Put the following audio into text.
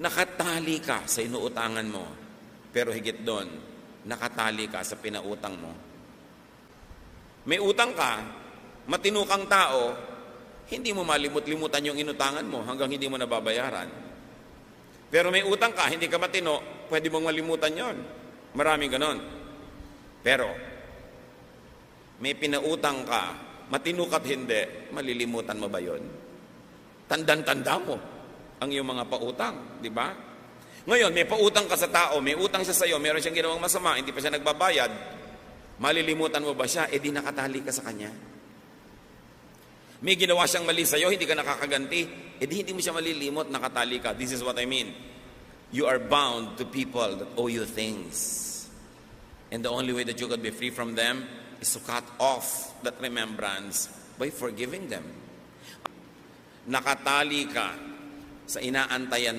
Nakatali ka sa inuutangan mo. Pero higit doon, nakatali ka sa pinautang mo. May utang ka, matino kang tao, hindi mo malimut-limutan yung inutangan mo hanggang hindi mo nababayaran. Pero may utang ka, hindi ka matino, pwede mong malimutan yon. Maraming ganon. Pero, may pinautang ka, matino ka't hindi, malilimutan mo ba yon? Tandan-tanda mo ang iyong mga pautang, di ba? Ngayon, may pautang ka sa tao, may utang siya sa iyo, meron siyang ginawang masama, hindi pa siya nagbabayad, malilimutan mo ba siya? E di nakatali ka sa kanya. May ginawa siyang mali sa iyo, hindi ka nakakaganti, e di hindi mo siya malilimot, nakatali ka. This is what I mean. You are bound to people that owe you things. And the only way that you could be free from them is to cut off that remembrance by forgiving them. Nakatali ka sa inaantayan mo